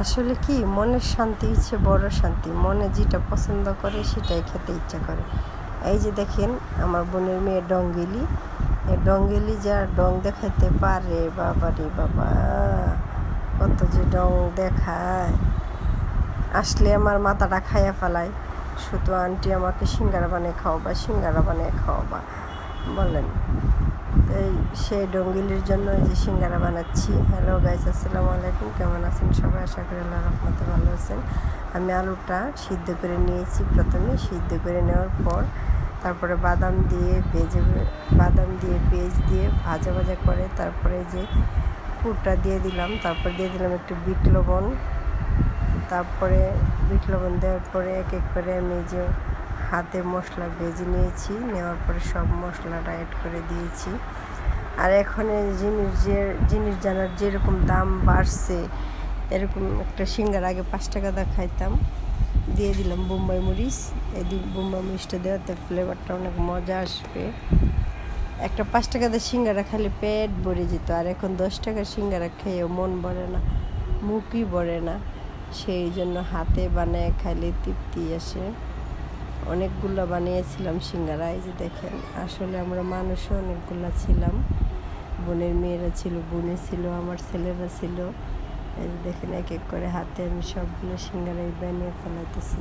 আসলে কি, মনের শান্তি, ইচ্ছে, বড় শান্তি, মনে যেটা পছন্দ করে সেটাই খেতে ইচ্ছা করে। এই যে দেখেন, আমার বোনের মেয়ে ডঙ্গেলি। ডঙ্গেলি যা ডং দেখাইতে পারে, বাবা রে বাবা, কত যে ডং দেখায়। আসলে আমার মাথাটা খাইয়া ফেলায়, শুধু আন্টি আমাকে সিঙ্গারা বানিয়ে খাওয়াবা, সিঙ্গারা বানিয়ে খাওয়াবা, বলেন। এই সেই ডঙ্গিলির জন্য যে সিঙ্গারা বানাচ্ছি। হ্যালো গাইস আসসালামু আলাইকুম। কেমন আছেন সবাই? আশা করি আল্লাহ রহমতে ভালো আছেন। আমি আলুটা সিদ্ধ করে নিয়েছি প্রথমে। সিদ্ধ করে নেওয়ার পর তারপরে বাদাম দিয়ে ভেজে, বাদাম দিয়ে পেঁয়াজ দিয়ে ভাজা ভাজা করে তারপরে যে পুরটা দিয়ে দিলাম, তারপর দিয়ে দিলাম একটু বিট লবণ। তারপরে বিট লবণ দেওয়ার পরে এক এক করে আমি যে হাতে মশলা ভেজে নিয়েছি, নেওয়ার পরে সব মশলাটা অ্যাড করে দিয়েছি। আর এখন জিনিস যে, জিনিস জানার যেরকম দাম বাড়ছে, এরকম একটা সিঙ্গার আগে পাঁচ টাকা দা খাইতাম, দিয়ে দিলাম বোম্বাই মরিচ। এই বোম্বাই মরিচটা দেওয়াতে ফ্লেভারটা অনেক মজা আসবে। একটা পাঁচ টাকা দিয়ে সিঙ্গারা খালি পেট ভরে যেত, আর এখন দশ টাকার সিঙ্গারা খেয়েও মন ভরে না, মুখই ভরে না। সেই জন্য হাতে বানায় খাইলে তৃপ্তি আসে। অনেকগুলো বানিয়েছিলাম সিঙ্গারা, এই যে দেখেন, আসলে আমরা মানুষও অনেকগুলো ছিলাম। বোনের মেয়েরা ছিল, বোনে ছিল, আমার ছেলেরা ছিল। এই যে দেখেন, এক এক করে হাতে আমি সবগুলো সিঙ্গারাই বানিয়ে ফেলাইতেছি।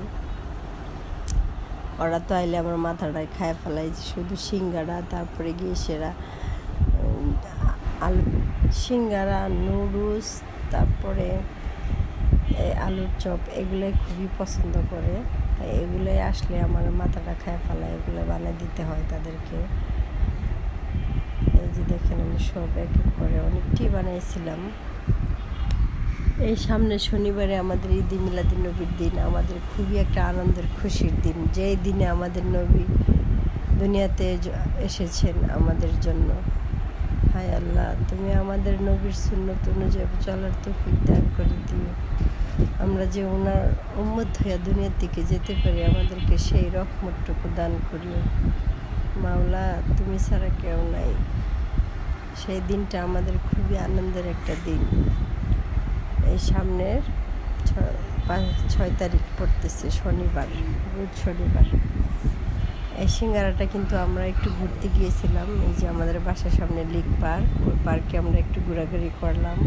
ওরা তো আইলে আমার মাথাটায় খায় ফেলাই শুধু সিঙ্গারা, তারপরে গিয়ে সেরা আলু, সিঙ্গারা, নুডলস, তারপরে আলুর চপ, এগুলোই খুবই পছন্দ করে। তাই এগুলোই আসলে আমার মাথাটা খায় ফেলায়, এগুলো বানিয়ে দিতে হয় তাদেরকে। এই যে দেখেন আমি সব এক এক করে অনেকটি বানাইছিলাম। এই সামনে শনিবারে আমাদের ঈদ মিলাদি নবীর দিন, আমাদের খুবই একটা আনন্দের, খুশির দিন। যেই দিনে আমাদের নবী দুনিয়াতে এসেছেন আমাদের জন্য। হায় আল্লাহ, তুমি আমাদের নবীর সুন্নত অনুযায়ী চলার তো দান করে দিও। আমরা যে ওনার উম্মত হইয়া দুনিয়ার দিকে যেতে পারি, আমাদেরকে সেই রকমটুকু দান করিও। মাওলা, তুমি ছাড়া কেউ নাই। সেই দিনটা আমাদের খুবই আনন্দের একটা দিন। এই সামনের ছয় তারিখ পড়তেছে শনিবার বুধ শনিবার। এই সিঙ্গারাটা কিন্তু আমরা একটু ঘুরতে গিয়েছিলাম। এই যে আমাদের বাসার সামনে লিক পার্ক, ওই পার্কে আমরা একটু ঘোরাঘুরি করলাম।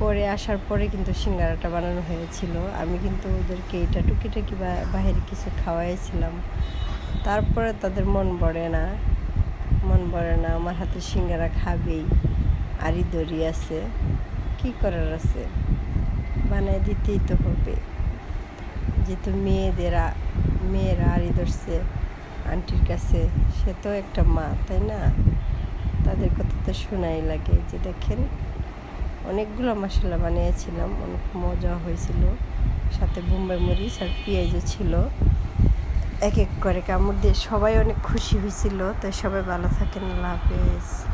করে আসার পরে কিন্তু সিঙ্গারাটা বানানো হয়েছিল। আমি কিন্তু ওদেরকে এটা টুকিটাকি বাহিরে কিছু খাওয়াইছিলাম। তারপরে তাদের মন বড়ে না, মন বড়ে না, আমার হাতে সিঙ্গারা খাবেই আরই দড়ি আছে, কি করার আছে? বানাই দিতেই তো হবে। যেহেতু মেয়েদের, মেয়েরা আড়ি ধরছে আন্টির কাছে, সে তো একটা মা, তাই না? তাদের কথা তো শোনাই লাগে যে দেখেন অনেকগুলো মশলা বানিয়েছিলাম, অনেক মজা হয়েছিল। সাথে বোম্বাই মরিচ আর পেঁয়াজও ছিল। এক এক করে কামড় দিয়ে সবাই অনেক খুশি হয়েছিল, তাই সবাই ভালো থাকেন, আল্লাহ হাফেজ।